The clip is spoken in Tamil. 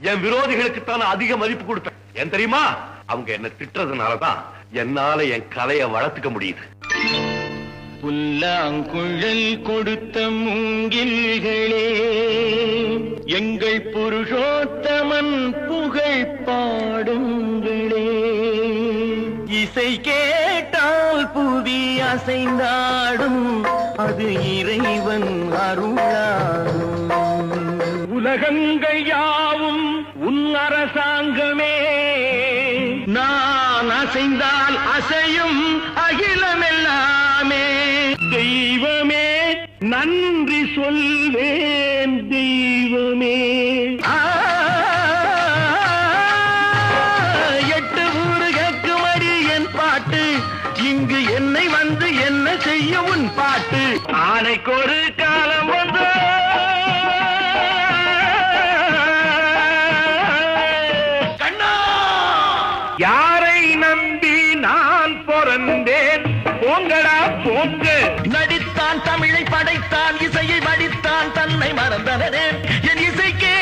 என் விரோதிகளுக்கு தான் அதிக மதிப்பு கொடுப்பேன் ஏன் தெரியுமா? அவங்க என்ன திட்டுறதுனாலதான் என்னால என் கலையை வளர்த்துக்க முடியுது. புல்லாங்குழல் கொடுத்த மூங்கில்களே எங்கள் புருஷோத்தமன் புகழ் பாடுங்களே. இசை கேட்டால் புவி அசைந்தாடும் அது இறைவன் அருளாகும். உலகங்கள் யாவும் நான் அசைந்தால் அசையும் அகிலமெல்லாமே. தெய்வமே நன்றி சொல்வேன் தெய்வமே. ஆ, எட்டு ஊரு கேட்குமடி என் பாட்டு. இங்கு என்னை வந்து என்ன செய்ய உன் பாட்டு. ஆனைக்கு யாரை நம்பி நான் பிறந்தேன்? போங்கடா போங்க. நடித்தான் தமிழை படைத்தான் இசையை வடித்தான் தன்னை மறந்தனே என் இசைக்கே